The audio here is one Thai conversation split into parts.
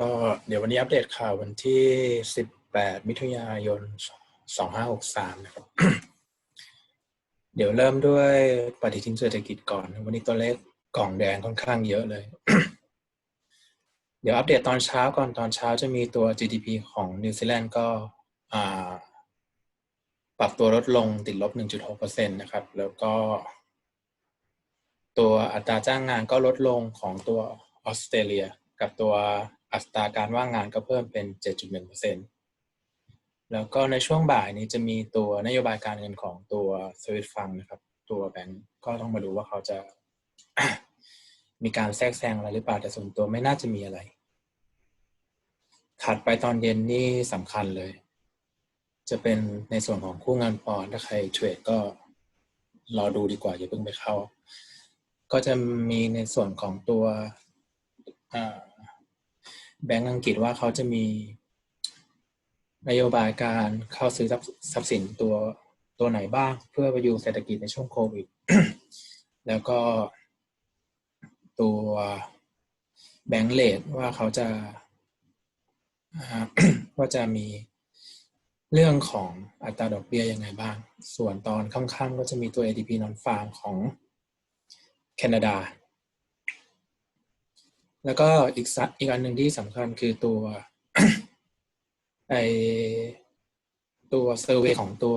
ก็เดี๋ยววันนี้อัปเดตข่าววันที่ 18 มิถุนายน 2563 นะครับ เดี๋ยวเริ่มด้วยปฏิทินเศรษฐกิจก่อน วันนี้ตัวเลขกล่องแดงค่อนข้างเยอะเลย เดี๋ยวอัปเดตตอนเช้าก่อนตอนเช้าจะมีตัว GDP ของนิวซีแลนด์ก็ปรับตัวลดลงติดลบ 1.6%นะครับ แล้วก็ ตัวอัตราจ้างงานก็ลดลงของตัวออสเตรเลีย กับตัว อัตราการว่างงานก็เพิ่มเป็น 7.1%แล้วก็ในช่วงบ่ายนี้จะมีตัวนโยบายการเงินของตัวสวิตฟังนะครับ ตัวแบงก์ก็ต้องมาดูว่าเขาจะมีการแทรกแซงอะไรหรือเปล่าแต่ส่วนตัวไม่น่าจะมีอะไร ถัดไปตอนเย็นนี่สำคัญเลย จะเป็นในส่วนของคู่เงินปอนถ้าใครเทรดก็รอดูดีกว่าอย่าเพิ่งไปเข้า ก็จะมีในส่วนของตัว แบงก์อังกฤษว่าเขาจะมีนโยบายการเข้าซื้อทรัพย์สินตัวตัวไหนบ้าง เพื่อประยุงเศรษฐกิจในช่วงโควิด แล้วก็ตัวแบงก์เลดว่าเขาจะว่าจะมีเรื่องของอัตราดอกเบี้ยยังไงบ้าง ส่วนตอนค่ำๆก็จะมีตัว ADP non farm ของแคนาดา แล้วก็อีกอีกอันหนึ่งที่สำคัญคือตัวไอตัวเซอร์เวของตัว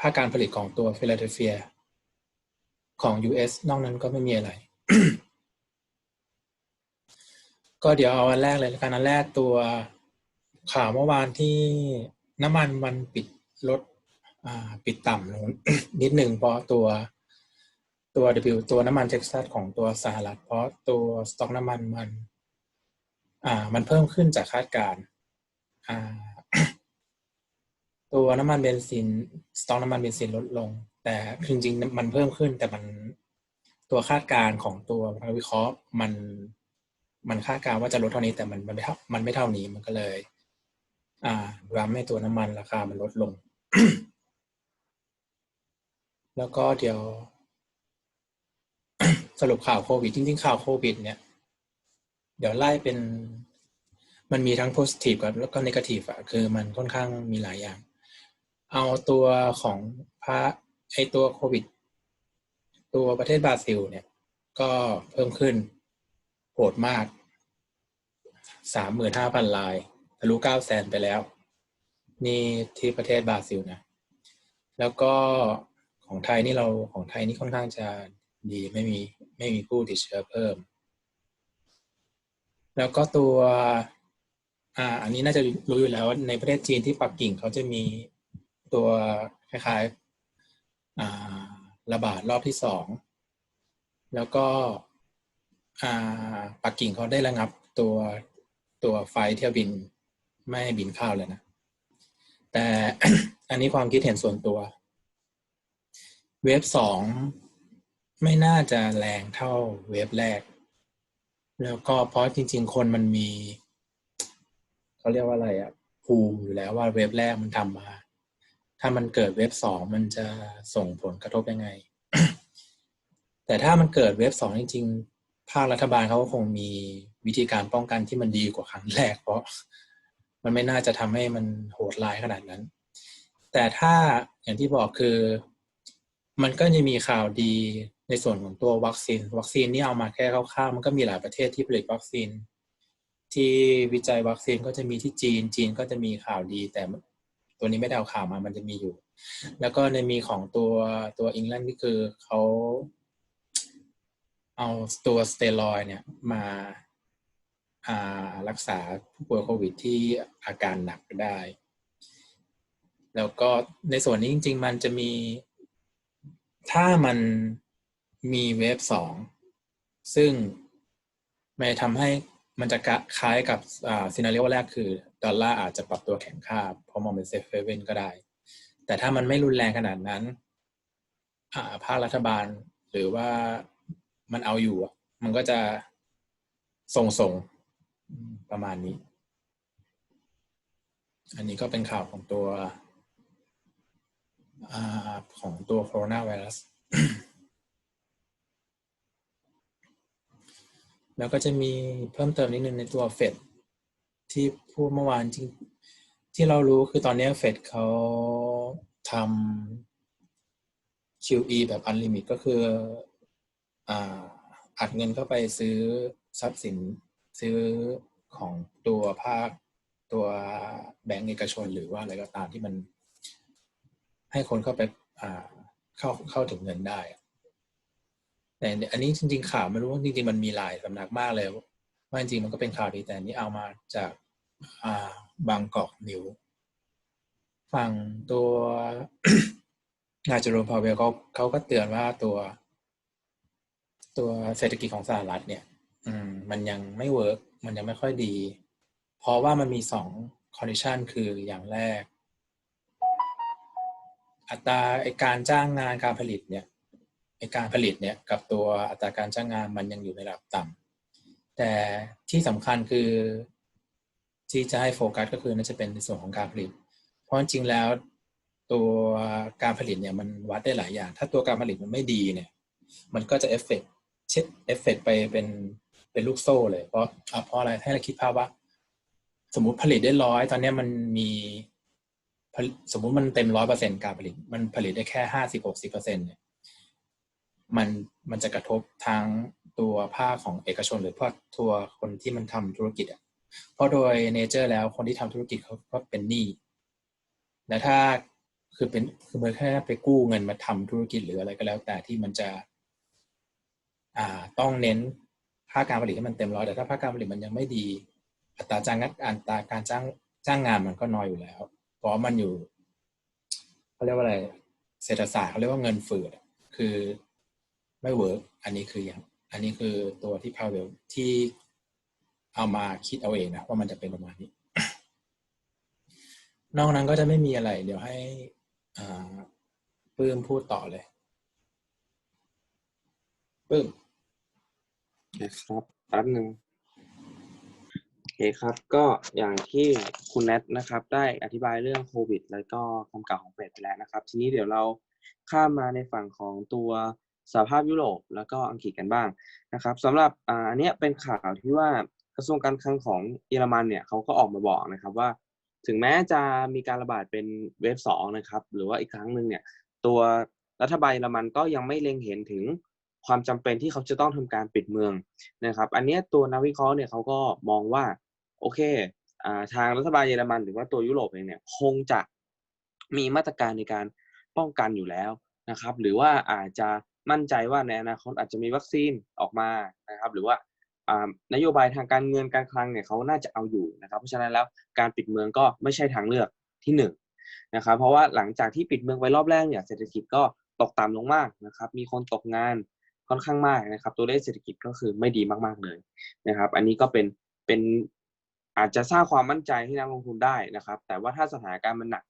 ภาคการผลิตของตัวฟิลาเดลเฟียของ US นอกนั้นก็ไม่มีอะไร ก็เดี๋ยวเอาอันแรกเลยการอันแรกตัวข่าวเมื่อวานที่น้ำมันมันปิดลดปิดต่ำลงนิดหนึ่งเพราะตัว ตัว W ตัวน้ำมันเท็กซัสของตัวสหรัฐ เพราะตัวสต็อกน้ำมันมัน อ่า มันเพิ่มขึ้นจากคาดการอ่า ตัวน้ำมันเบนซินสต็อกน้ำมันเบนซินลดลง แต่จริงๆมันเพิ่มขึ้น แต่มันตัวคาดการของตัวนักวิเคราะห์มัน มันคาดการว่าจะลดเท่านี้แต่มันมันไม่เท่ามันไม่เท่านี้มันก็เลย อ่าทำให้ตัวน้ำมันราคามันลดลง แล้วก็เดี๋ยว สรุปข่าวโควิด จริง ๆ ข่าวโควิด เนี่ย เดี๋ยวไล่เป็น มันมีทั้งโพสิทีฟกับแล้วก็นกาทีฟอะคือมันค่อนข้างมีหลายอย่าง เอาตัวของพระไอตัวโควิด ตัวประเทศบราซิล เนี่ย ก็เพิ่มขึ้นโหดมากสามหมื่นห้าพันลายทะลุเก้าแสนไปแล้ว นี่ที่ประเทศบราซิลนะ แล้วก็ของไทยนี่เราของไทยนี่ค่อนข้างจะดีไม่มี ไม่มีผู้ติดเชื้อเพิ่ม แล้วก็ตัวอ่าอันนี้น่าจะรู้อยู่แล้วในประเทศจีนที่ปักกิ่งเขาจะมีตัวคล้ายๆระบาดรอบที่สอง แล้วก็ปักกิ่งเขาได้ระงับตัวตัวไฟเที่ยวบินไม่ให้บินเข้าเลยนะ แต่อันนี้ความคิดเห็นส่วนตัว เวฟสอง ไม่น่าจะแรงเท่าเวฟแรก แล้วก็เพราะจริง ๆ คนมันมีเขาเรียกว่าอะไรอะภูมิอยู่แล้วว่าเวฟแรกมันทำมา ถ้ามันเกิดเว็บสองมันจะส่งผลกระทบยังไง แต่ถ้ามันเกิดเว็บสองจริง ๆ ภาครัฐบาลเขาก็คงมีวิธีการป้องกันที่มันดีกว่าครั้งแรก เพราะมันไม่น่าจะทำให้มันโหดร้ายขนาดนั้น แต่ถ้าอย่างที่บอกคือ มันก็จะมีข่าวดี ในส่วนของตัววัคซีน วัคซีนนี่เอามาแค่คร่าวๆมันก็มีหลายประเทศที่ผลิตวัคซีน ที่วิจัยวัคซีนก็จะมีที่จีน จีนก็จะมีข่าวดี แต่ตัวนี้ไม่ได้เอาข่าวมามันจะมีอยู่ แล้วก็ในมีของตัวตัวอังกฤษที่คือเขาเอาตัวสเตียรอยเนี่ยมาารักษาผู้ป่วยโควิดที่อาการหนักได้ แล้วก็ในส่วนนี้จริง ๆ มันจะมีถ้ามัน มีเวฟสองซึ่งไม่ทำให้มันจะคล้ายกับซีนารีโอแรกคือดอลลาร์อาจจะปรับตัวแข็งค่าเพราะมองเป็นเซฟเฟเว่นก็ได้ แต่ถ้ามันไม่รุนแรงขนาดนั้นภาครัฐบาลหรือว่ามันเอาอยู่มันก็จะส่งส่งประมาณนี้ อันนี้ก็เป็นข่าวของตัวอของตัวโคโรนาไวรัส แล้วก็จะมีเพิ่มเติมนิดนึงในตัวเฟดที่พูดเมื่อวานจริงที่เรารู้คือตอนนี้เฟดเขาทำ QE แบบ Unlimit ก็คืออ่าอัดเงินเข้าไปซื้อทรัพย์สินซื้อของตัวภาคตัวแบงก์เอกชนหรือว่าอะไรก็ตามที่มันให้คนเข้าไปอ่าเข้าเข้าถึงเงินได้อะ แต่อันนี้จริง ๆ ข่าวไม่รู้ว่าจริงๆมันมีหลายสำนักมากเลยว่าจริงๆมันก็เป็นข่าวดีแต่นี้เอามาจากอ่าบางกอกนิวฝั่งตัวนายจร์นพาวเวลเขาเขาก็เตือนว่าตัว ตัวเศรษฐกิจของสหรัฐเนี่ย อืม มันยังไม่เวิร์กมันยังไม่ค่อยดี เพราะว่ามันมีสองคอนดิชันคืออย่างแรก อัตราไอการจ้างงานการผลิตเนี่ย ไอการผลิตเนี่ยกับตัวอัตราการจ้างงานมันยังอยู่ในระดับต่ำแต่ที่สำคัญคือที่จะให้โฟกัสก็คือน่าจะเป็นในส่วนของการผลิต เพราะจริงแล้วตัวการผลิตเนี่ยมันวัดได้หลายอย่าง ถ้าตัวการผลิตมันไม่ดีเนี่ย มันก็จะเอฟเฟกเช็ดเอฟเฟกไปเป็นเป็นลูกโซ่เลย เพราะอะเพราะอะไรให้เราคิดภาพว่า สมมติผลิตได้ร้อยตอนนี้มันมีสมมุติมันเต็มร้อยเปอร์เซ็นต์การผลิต มันผลิตได้แค่ห้าสิบหกสิบเปอร์เซ็นเนี่ย มันมันจะกระทบทางตัวภาคของเอกชน หรือภาคทัวคนที่มันทำธุรกิจอะเพราะโดยเนเจอร์แล้วคนที่ทำธุรกิจเขาก็เป็นหนี้และถ้าคือเป็นคือมันแค่ไปกู้เงินมาทำธุรกิจหรืออะไรก็แล้ว แต่ที่มันจะ อ่าต้องเน้นภาคการผลิตให้มันเต็มร้อยแต่ถ้าภาคการผลิตมันยังไม่ดี อัตราจ้างงานอัตราการจ้างจ้างงานมันก็น้อยอยู่แล้ว เพราะมันอยู่เขาเรียกว่าอะไรเศรษฐศาสตร์เขาเรียกว่าเงินฝืดคือ ไม่เวิร์กอันนี้คืออย่างอันนี้คือตัวที่พาวเวลที่เอามาคิดเอาเองนะว่ามันจะเป็นประมาณนี้ นอกนั้นก็จะไม่มีอะไร เดี๋ยวให้ปื้มพูดต่อเลยปื้มนะครับแป๊บหนึ่งโอเคครับ ก็อย่างที่คุณแนทนะครับ ได้อธิบายเรื่องโควิด แล้วก็คำกล่าวของเฟดไปแล้วนะครับ ทีนี้เดี๋ยวเราข้ามมาในฝั่งของตัว สหภาพยุโรปแล้วก็อังกฤษกันบ้างนะครับสำหรับอันนี้เป็นข่าวที่ว่ากระทรวงการคลังของเยอรมันเนี่ยเขาก็ออกมาบอกนะครับว่า ถึงแม้จะมีการระบาดเป็นเวฟสองนะครับ หรือว่าอีกครั้งหนึ่งเนี่ยตัวรัฐบาลเยอรมันก็ยังไม่เล็งเห็นถึงความจำเป็นที่เขาจะต้องทำการปิดเมืองนะครับ อันนี้ตัวนักวิเคราะห์เนี่ยเขาก็มองว่าโอเคทางรัฐบาลเยอรมันหรือว่าตัวยุโรปเองเนี่ยคงจะมีมาตรการในการป้องกันอยู่แล้วนะครับ หรือว่าอาจจะ มั่นใจว่าในอนาคตอาจจะมีวัคซีนออกมานะครับ หรือว่านโยบายทางการเงินการคลังเนี่ยเขาน่าจะเอาอยู่นะครับ เพราะฉะนั้นแล้วการปิดเมืองก็ไม่ใช่ทางเลือกที่หนึ่งนะครับ เพราะว่าหลังจากที่ปิดเมืองไปรอบแรกเนี่ยเศรษฐกิจก็ตกต่ำลงมากนะครับ มีคนตกงานค่อนข้างมากนะครับ ตัวเลขเศรษฐกิจก็คือไม่ดีมากๆเลยนะครับ อันนี้ก็เป็นเป็นอาจจะสร้างความมั่นใจให้นักลงทุนได้นะครับ แต่ว่าถ้าสถานการณ์มันหนัก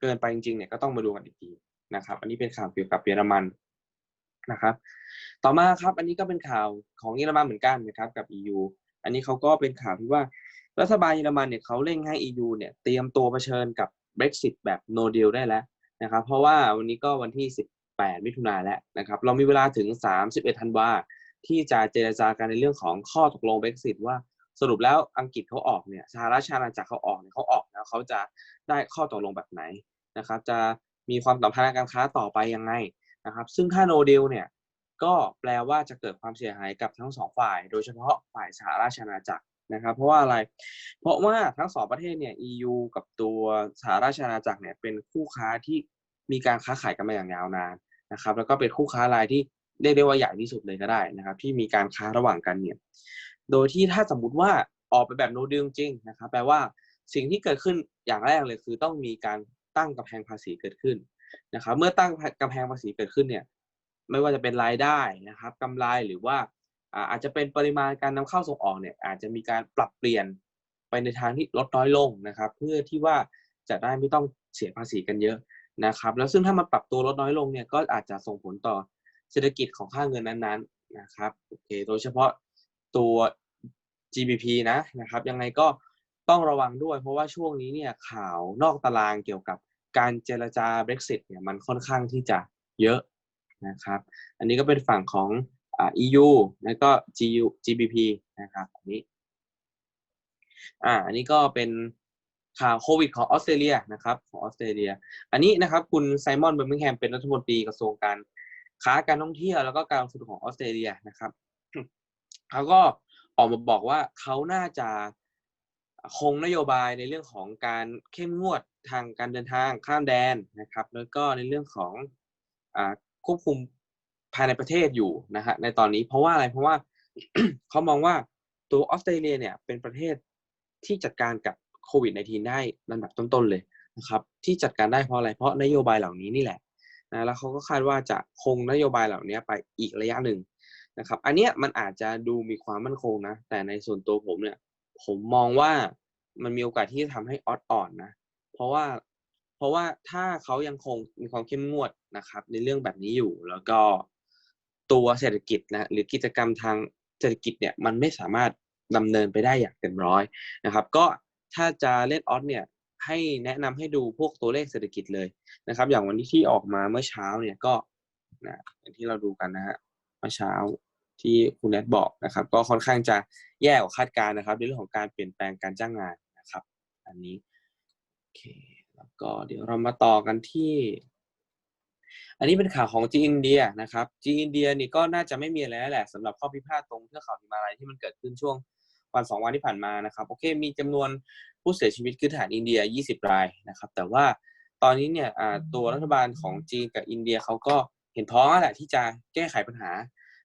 เกินไปจริงๆเนี่ยก็ต้องมาดูกันอีกทีนะครับ อันนี้เป็นข่าวเกี่ยวกับเยอรมัน นะครับ ต่อมาครับ อันนี้ก็เป็นข่าวของเยอรมันเหมือนกันนะครับกับ EU อันนี้เขาก็เป็นข่าวที่ว่ารัฐบาลเยอรมันเนี่ยเขาเร่งให้ EU เนี่ยเตรียมตัวเผชิญกับ Brexit แบบ no deal ได้แล้วนะครับ เพราะว่าวันนี้ก็วันที่ 18 มิถุนายนแล้วนะครับ เรามีเวลาถึง 31 ธันวาที่จะเจรจากันในเรื่องของข้อตกลง Brexit ว่าสรุปแล้วอังกฤษเขาออกเนี่ยสหราชอาณาจักรเขาออกเนี่ยเขาออกแล้วเขาจะได้ข้อตกลงแบบไหนนะครับ จะมีความสัมพันธ์การค้าต่อไปยังไง นะครับ ซึ่งถ้า no deal เนี่ยก็แปลว่าจะเกิดความเสียหายกับทั้งสองฝ่าย โดยเฉพาะฝ่ายสหราชอาณาจักรนะครับ เพราะว่าอะไร เพราะว่าทั้งสองประเทศเนี่ย EU กับตัวสหราชอาณาจักรเนี่ยเป็นคู่ค้าที่มีการค้าขายกันมาอย่างยาวนานนะครับ แล้วก็เป็นคู่ค้ารายที่เรียกได้ว่าใหญ่ที่สุดเลยก็ได้นะครับ ที่มีการค้าระหว่างกันเนี่ย โดยที่ถ้าสมมติว่าออกไปแบบโนดิลจริงนะครับ แปลว่าสิ่งที่เกิดขึ้นอย่างแรกเลยคือต้องมีการ ตั้งกำแพงภาษีเกิดขึ้นนะครับ เมื่อตั้งกำแพงภาษีเกิดขึ้นเนี่ย ไม่ว่าจะเป็นรายได้นะครับกำไรหรือว่าอาจจะเป็นปริมาณการนำเข้าส่งออกเนี่ย อาจจะมีการปรับเปลี่ยนไปในทางที่ลดน้อยลงนะครับ เพื่อที่ว่าจะได้ไม่ต้องเสียภาษีกันเยอะนะครับ แล้วซึ่งถ้ามันปรับตัวลดน้อยลงเนี่ยก็อาจจะส่งผลต่อเศรษฐกิจของค่าเงินนั้นๆนะครับโอเคโดยเฉพาะตัว GBP นะนะครับ ยังไงก็ ต้องระวังด้วย เพราะว่าช่วงนี้เนี่ยข่าวนอกตารางเกี่ยวกับการเจรจา Brexit เนี่ยมันค่อนข้างที่จะเยอะนะครับ อันนี้ก็เป็นฝั่งของอ่า EU แล้วก็ GU GBP นะครับอันนี้อ่าอันนี้ก็เป็นข่าวโควิดของออสเตรเลียนะครับของออสเตรเลีย อันนี้นะครับคุณไซมอนเบอร์มิงแฮมเป็นรัฐมนตรีกระทรวงการค้าการท่องเที่ยวแล้วก็การลงทุนของออสเตรเลียนะครับเขาก็ออกมาบอกว่าเขาน่าจะ คงนโยบายในเรื่องของการเข้มงวดทางการเดินทางข้ามแดนนะครับ แล้วก็ในเรื่องของอควบคุมภายในประเทศอยู่นะฮะในตอนนี้เพราะว่าอะไรเพราะว่าเขามองว่าตัวออสเตรเลียเนี่ยเป็นประเทศที่จัดการกับโควิด -19 ได้ลำดับต้นๆเลยนะครับ ที่จัดการได้เพราะอะไรเพราะนโยบายเหล่านี้นี่แหละนะแล้วเขาก็คาดว่าจะคงนโยบายเหล่านี้ไปอีกระยะหนึ่งนะครับ อันเนี้ยมันอาจจะดูมีความมั่นคงนะ แต่ในส่วนตัวผมเนี่ย ผมมองว่ามันมีโอกาสที่จะทำให้ออดอ่อนนะ เพราะว่าเพราะว่าถ้าเขายังคงมีความเข้มงวดนะครับ ในเรื่องแบบนี้อยู่ แล้วก็ตัวเศรษฐกิจนะหรือกิจกรรมทางเศรษฐกิจเนี่ยมันไม่สามารถดำเนินไปได้อย่างเต็มร้อยนะครับ ก็ถ้าจะเล่นออสเนี่ยให้แนะนำให้ดูพวกตัวเลขเศรษฐกิจเลยนะครับ อย่างวันที่ที่ออกมาเมื่อเช้าเนี่ยก็นะที่เราดูกันนะฮะเมื่อเช้า ที่คุณแนทบอกนะครับ ก็ค่อนข้างจะแย่กว่าคาดการณ์นะครับ ในเรื่องของการเปลี่ยนแปลงการจ้างงานนะครับ อันนี้โอเคแล้วก็เดี๋ยวเรามาต่อกันที่ อันนี้เป็นข่าวของจีนอินเดียนะครับจีนอินเดียนี่ก็น่าจะไม่มีอะไรแล้วแหละสำหรับข้อพิพาทตรงเทือกเขาหิมาลัยที่มันเกิดขึ้นช่วงวันสองวันที่ผ่านมานะครับโอเค มีจำนวนผู้เสียชีวิตคือทหารอินเดีย 20 รายนะครับ แต่ว่าตอนนี้เนี่ยตัวรัฐบาลของจีนกับอินเดียเขาก็เห็นพ้องแหละที่จะแก้ไขปัญหา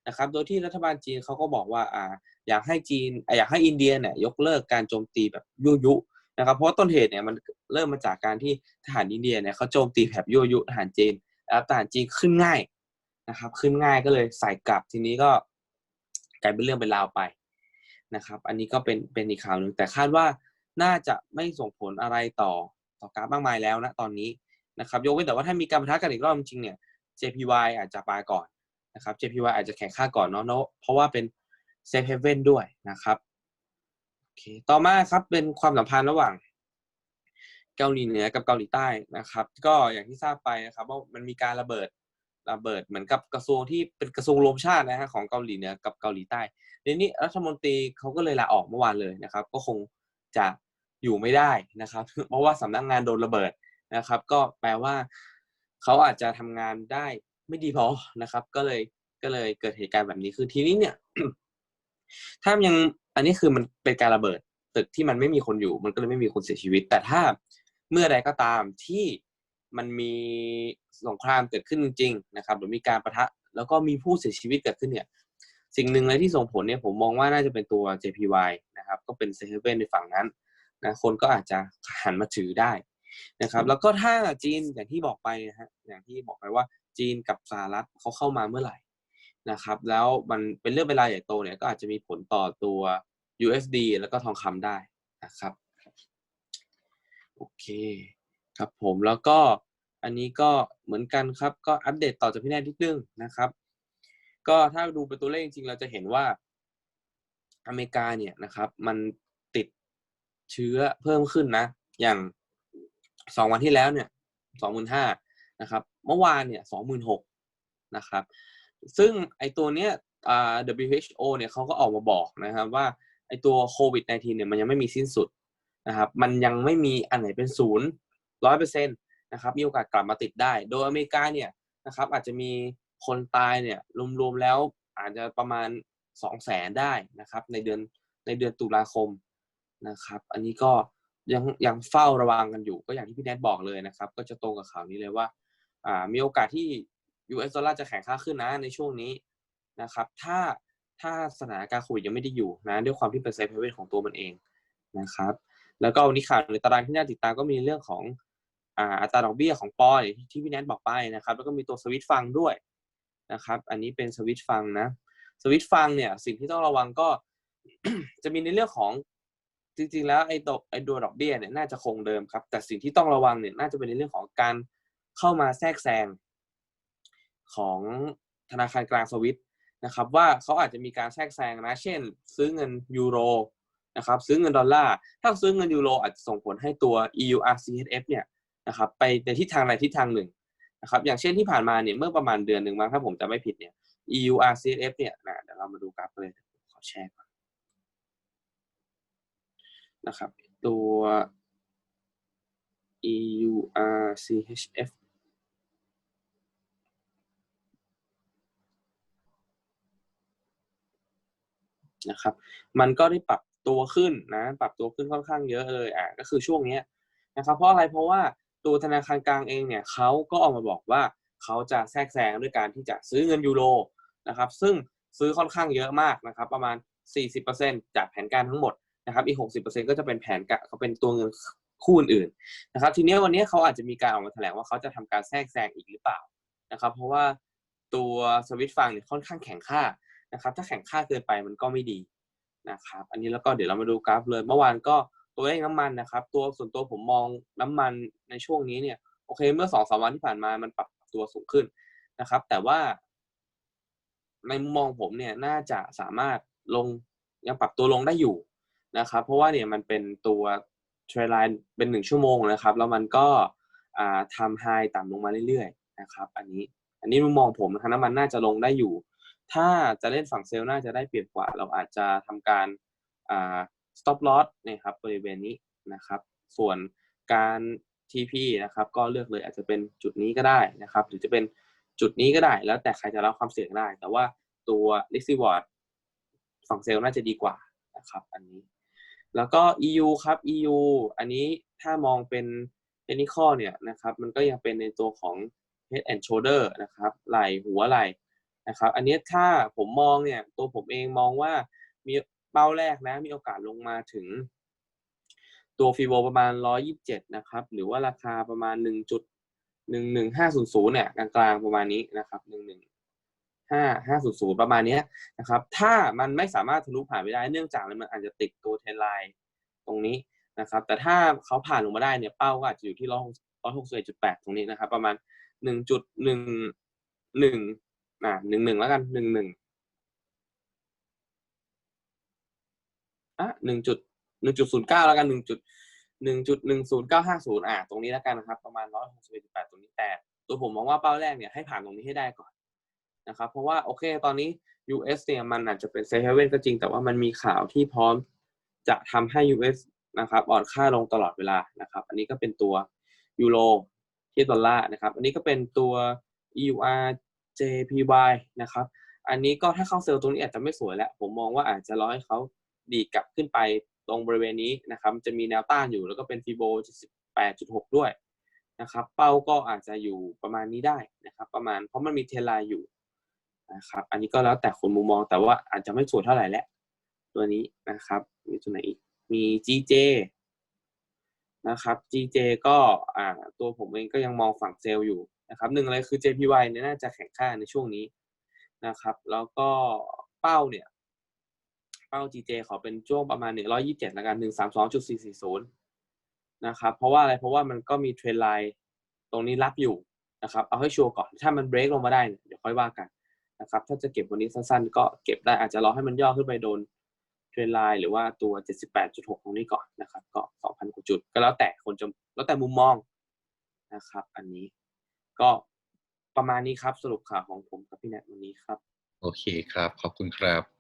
นะครับ โดยที่รัฐบาลจีนเขาก็บอกว่าอ่าอยากให้จีนอยากให้อินเดียเนี่ยยกเลิกการโจมตีแบบยั่วยุนะครับเพราะต้นเหตุเนี่ยมันเริ่มมาจากการที่ทหารอินเดียเนี่ยเขาโจมตีแบบยั่วยุทหารจีนแล้วทหารจีนขึ้นง่ายนะครับ ขึ้นง่ายก็เลยใส่กลับทีนี้ก็กลายเป็นเรื่องเป็นราวไปนะครับ อันนี้ก็เป็นเป็นอีกข่าวหนึ่งแต่คาดว่าน่าจะไม่ส่งผลอะไรต่อต่อกาฟมากมายแล้วนะตอนนี้นะครับ ยกเว้นแต่ว่าถ้ามีการปะทะกันอีกรอบจริงเนี่ย JPY อาจจะปาก่อน นะครับ JPY อาจจะแข่งค่าก่อนเนาะเนาะเพราะว่าเป็นเซฟเฮเว่นด้วยนะครับโอเคต่อมาครับเป็นความสัมพันธ์ระหว่างเกาหลีเหนือกับเกาหลีใต้นะครับ ก็อย่างที่ทราบไปนะครับว่ามันมีการระเบิดระเบิดเหมือนกับกระทรวงที่เป็นกระทรวงรวมชาตินะฮะของเกาหลีเหนือกับเกาหลีใต้ทีนี้รัฐมนตรีเขาก็เลยลาออกเมื่อวานเลยนะครับ ก็คงจะอยู่ไม่ได้นะครับ เพราะว่าสำนักงานโดนระเบิดนะครับ ก็แปลว่าเขาอาจจะทำงานได้ ไม่ดีพอนะครับ ก็เลยก็เลยเกิดเหตุการณ์แบบนี้คือทีนี้เนี่ย ถ้ายังอันนี้คือมันเป็นการระเบิด ตึกที่มันไม่มีคนอยู่ มันก็เลยไม่มีคนเสียชีวิต แต่ถ้าเมื่อใดก็ตามที่มันมีสงครามเกิดขึ้นจริงนะครับ หรือมีการประทะ แล้วก็มีผู้เสียชีวิตเกิดขึ้นเนี่ย สิ่งหนึ่งเลยที่ส่งผลเนี่ยผมมองว่าน่าจะเป็นตัว JPY นะครับ ก็เป็นเซเว่นในฝั่งนั้นนะคนก็อาจจะหันมาถือได้นะครับ แล้วก็ถ้าจีนอย่างที่บอกไปนะฮะอย่างที่บอกไปว่า จีนกับสหรัฐเขาเข้ามาเมื่อไหร่นะครับ แล้วมันเป็นเรื่องเวลาใหญ่โตเนี่ยก็อาจจะมีผลต่อตัว USD แล้วก็ทองคำได้นะครับโอเคครับผมแล้วก็อันนี้ก็เหมือนกันครับ ก็อัปเดตต่อจากพี่แนทนิดนึงนะครับ ก็ถ้าดูเป็นตัวเลขจริงๆเราจะเห็นว่าอเมริกาเนี่ยนะครับ มันติดเชื้อเพิ่มขึ้นนะ อย่างสองวันที่แล้วเนี่ยสองหมื่นห้านะครับ เมื่อวานเนี่ยสองหมื่นหกนะครับ ซึ่งไอตัวเนี้ย WHO เนี่ยเขาก็ออกมาบอกนะครับว่าไอตัวโควิด -19 เนี่ยมันยังไม่มีสิ้นสุดนะครับ มันยังไม่มีอันไหนเป็นศูนย์ร้อยเปอร์เซ็นต์นะครับ มีโอกาสกลับมาติดได้ โดยอเมริกาเนี่ยนะครับอาจจะมีคนตายเนี่ยรวมๆแล้วอาจจะประมาณสองแสนได้นะครับในเดือนในเดือนตุลาคมนะครับ อันนี้ก็ยังยังเฝ้าระวังกันอยู่ ก็อย่างที่พี่แนทบอกเลยนะครับ ก็จะตรงกับข่าวนี้เลยว่า มีโอกาสที่ US ดอลลาร์จะแข็งค่าขึ้นนะในช่วงนี้นะครับ ถ้าถ้าสถานการณ์โควิดยังไม่ได้อยู่นะด้วยความที่เป็นเซเฮเว่นของตัวมันเองนะครับ แล้วก็วันนี้ข่าวในตารางที่น่าติดตามก็มีเรื่องของอัตราดอกเบี้ยของปอนที่พี่แนทบอกไปนะครับ แล้วก็มีตัวสวิตฟังด้วยนะครับ อันนี้เป็นสวิตฟังนะสวิตฟังเนี่ยสิ่งที่ต้องระวังก็จะมีในเรื่องของจริงๆแล้วไอ้ดอกไอ้ตัวดอกเบี้ยเนี่ยน่าจะคงเดิมครับ แต่สิ่งที่ต้องระวังเนี่ยน่าจะเป็นในเรื่องของการ เข้ามาแทรกแซงของธนาคารกลางสวิตนะครับ ว่าเขาอาจจะมีการแทรกแซงนะ เช่น ซื้อเงินยูโรนะครับซื้อเงินดอลลาร์ถ้าซื้อเงินยูโรอาจจะส่งผลให้ตัว EURCHF เนี่ยนะครับไปในทิศทางใดทิศทางหนึ่งนะครับอย่างเช่นที่ผ่านมาเนี่ยเมื่อประมาณเดือนหนึ่งมั้งถ้าผมจะไม่ผิดเนี่ย EURCHF เนี่ยนะเดี๋ยวเรามาดูกราฟเลยขอแชร์ก่อนนะครับตัว EURCHF นะครับ มันก็ได้ปรับตัวขึ้นนะ ปรับตัวขึ้นค่อนข้างเยอะเลยอะก็คือช่วงนี้นะครับ เพราะอะไรเพราะว่าตัวธนาคารกลางเองเนี่ยเขาก็ออกมาบอกว่าเขาจะแทรกแซงด้วยการที่จะซื้อเงินยูโรนะครับ ซึ่งซื้อค่อนข้างเยอะมากนะครับ ประมาณ 40%จากแผนการทั้งหมดนะครับอีก 60%ก็จะเป็นแผนการเขาเป็นตัวเงินคู่อื่นๆนะครับ ทีนี้วันนี้เขาอาจจะมีการออกมาแถลงว่าเขาจะทำการแทรกแซงอีกหรือเปล่านะครับ เพราะว่าตัวสวิตฟังเนี่ยค่อนข้างแข็งค่า นะครับถ้าแข็งค่าเกินไปมันก็ไม่ดีนะครับอันนี้แล้วก็เดี๋ยวเรามาดูกราฟเลย เมื่อวานก็ตัวเลขน้ำมันนะครับ ตัวส่วนตัวผมมองน้ำมันในช่วงนี้เนี่ยโอเค เมื่อสองสามวันที่ผ่านมามันปรับตัวสูงขึ้นนะครับ แต่ว่า ในมุมมองผมเนี่ยน่าจะสามารถลงยังปรับตัวลงได้อยู่นะครับ เพราะว่าเนี่ยมันเป็นตัวเทรลไลน์เป็นหนึ่งชั่วโมงนะครับ แล้วมันก็ทำไฮต่ำลงมาเรื่อยๆนะครับ อันนี้ อันนี้มุมมองผมนะครับน้ำมันน่าจะลงได้อยู่ ถ้าจะเล่นฝั่งเซลล์น่าจะได้เปรียบกว่า เราอาจจะทำการอ่า stop loss นะครับบริเวณนี้นะครับ ส่วนการ TP นะครับ ก็เลือกเลยอาจจะเป็นจุดนี้ก็ได้นะครับ หรือจะเป็นจุดนี้ก็ได้ แล้วแต่ใครจะรับความเสี่ยงได้ แต่ว่าตัว risk reward ฝั่งเซลล์น่าจะดีกว่านะครับ อันนี้ แล้วก็ EU ครับ EU อันนี้ถ้ามองเป็น technical เนี่ยนะครับ มันก็ยังเป็นในตัวของ head and shoulder นะครับ ไหล่หัวไหล่ นะครับ อันนี้ถ้าผมมองเนี่ยตัวผมเองมองว่ามีเป้าแรกนะ มีโอกาสลงมาถึง ตัวฟีโบประมาณ 127 นะครับ หรือว่าราคาประมาณ 1.11500เนี่ยกลางๆประมาณนี้นะครับ 115,500 ประมาณนี้นะครับ ถ้ามันไม่สามารถทะลุผ่านไปได้เนื่องจากมันอาจจะติดตัวเทรนไลน์ตรงนี้นะครับ แต่ถ้าเขาผ่านลงมาได้เนี่ยเป้าก็อาจจะอยู่ที่161.8ตรงนี้นะครับ ประมาณ1.11 อ่าหนึ่งหนึ่งแล้วกันหนึ่งหนึ่งอะหนึ่งจุดหนึ่งจุดศูนย์เก้าแล้วกันหนึ่งจุดหนึ่งจุดหนึ่งศูนย์เก้าห้าศูนย์อ่าตรงนี้แล้วกันนะครับ ประมาณร้อยหกสิบเอ็ดแปดตรงนี้แต่ตัวผมมองว่าเป้าแรกเนี่ยให้ผ่านตรงนี้ให้ได้ก่อนนะครับ เพราะว่าโอเคตอนนี้ US เนี่ยมันอาจจะเป็นเซฟเฮเว่นก็จริงแต่ว่ามันมีข่าวที่พร้อมจะทำให้ US นะครับอ่อนค่าลงตลอดเวลานะครับ อันนี้ก็เป็นตัวยูโรเทียบดอลลาร์นะครับ อันนี้ก็เป็นตัว EUR JPY นะครับ อันนี้ก็ถ้าเข้าเซลล์ตรงนี้อาจจะไม่สวยแล้ว ผมมองว่าอาจจะรอให้เขาดีกลับขึ้นไปตรงบริเวณนี้นะครับ จะมีแนวต้านอยู่แล้วก็เป็นฟีโบ78.6 ด้วยนะครับ เป้าก็อาจจะอยู่ประมาณนี้ได้นะครับ ประมาณเพราะมันมีเทรนไลอยู่นะครับ อันนี้ก็แล้วแต่คนมุมมองแต่ว่าอาจจะไม่สวยเท่าไหร่แล้วตัวนี้นะครับ มีตัวไหนอีก มี GJ นะครับ GJ ก็อ่าตัวผมเองก็ยังมองฝั่งเซลล์อยู่ นะครับหนึ่งเลยคือ JPY เนี่ยน่าจะแข็งค่าในช่วงนี้นะครับ แล้วก็เป้าเนี่ย เป้า GJ ขอเป็นช่วงประมาณ 127ล้วกัน 132.440 นะครับ เพราะว่าอะไรเพราะว่ามันก็มีเทรนไลน์ตรงนี้รับอยู่นะครับ เอาให้ชัวร์ก่อน ถ้ามันเบรกลงมาได้นะเดี๋ยวค่อยว่ากันนะครับ ถ้าจะเก็บวันนี้สั้นๆ ก็เก็บได้อาจจะรอให้มันย่อขึ้นไปโดนเทรนไลน์หรือว่าตัว 78.6 ตรงนี้ก่อนนะครับ ก็ 2,000 กว่าจุด ก็แล้วแต่คนจะแล้วแต่มุมมองนะครับ อันนี้ ก็ประมาณนี้ครับสรุปข่าวของผมกับพี่แนทวันนี้ครับ โอเคครับ ขอบคุณครับ